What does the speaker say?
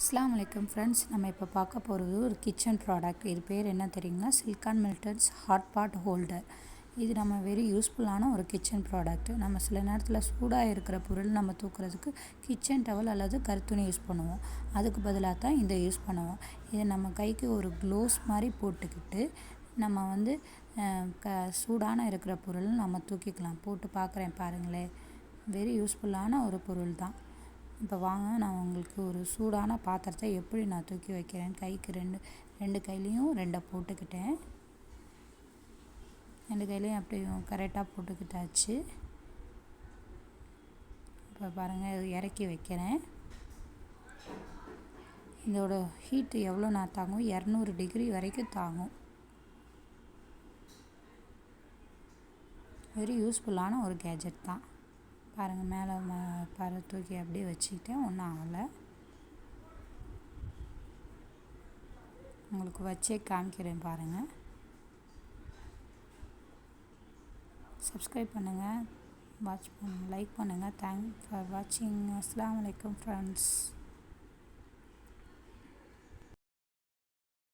அஸ்லாம் வலைக்கம் ஃப்ரெண்ட்ஸ் நம்ம இப்போ பார்க்க போகிறது ஒரு கிச்சன் ப்ராடக்ட் இது பேர் என்ன தெரியுங்களா? Silicone Milton's hot pot holder இது நம்ம வெரி யூஸ்ஃபுல்லான ஒரு கிச்சன் ப்ராடக்ட் நம்ம சில நேரத்தில் சூடாக இருக்கிற பொருள் நம்ம தூக்குறதுக்கு கிச்சன் டவல் அல்லது கருத்துணி யூஸ் பண்ணுவோம். அதுக்கு பதிலாக தான் இதை யூஸ் பண்ணுவோம். இதை நம்ம கைக்கு ஒரு க்ளோஸ் மாதிரி போட்டுக்கிட்டு நம்ம வந்து க சூடான இருக்கிற பொருள் நம்ம தூக்கிக்கலாம். போட்டு பார்க்குறேன் பாருங்களேன். வெரி யூஸ்ஃபுல்லான ஒரு பொருள் தான். இப்போ வாங்க நான் உங்களுக்கு ஒரு சூடான பாத்திரத்தை எப்படி நான் தூக்கி வைக்கிறேன்? கைக்கு ரெண்டு ரெண்டு கையிலையும் ரெண்டை போட்டுக்கிட்டேன். ரெண்டு கையிலையும் அப்படியும் கரெக்டாக போட்டுக்கிட்டாச்சு. இப்போ பாருங்கள் இறக்கி வைக்கிறேன். இதோட ஹீட்டு எவ்வளோ நான் தாங்கும்? இரநூறு டிகிரி வரைக்கும் தாங்கும். வெரி யூஸ்ஃபுல்லான ஒரு கேஜெட் தான். பாருங்கள் மேலே பற தூக்கி அப்படியே வச்சுக்கிட்டேன் ஒன்றும் ஆகலை. உங்களுக்கு வச்சே காமிக்கிறேன் பாருங்கள் சப்ஸ்கிரைப் பண்ணுங்கள் வாட்ச் பண்ணுங்கள் லைக் பண்ணுங்கள் தேங்க் ஃபார் வாட்சிங் அஸ்லாம் வலைக்கம் ஃப்ரெண்ட்ஸ்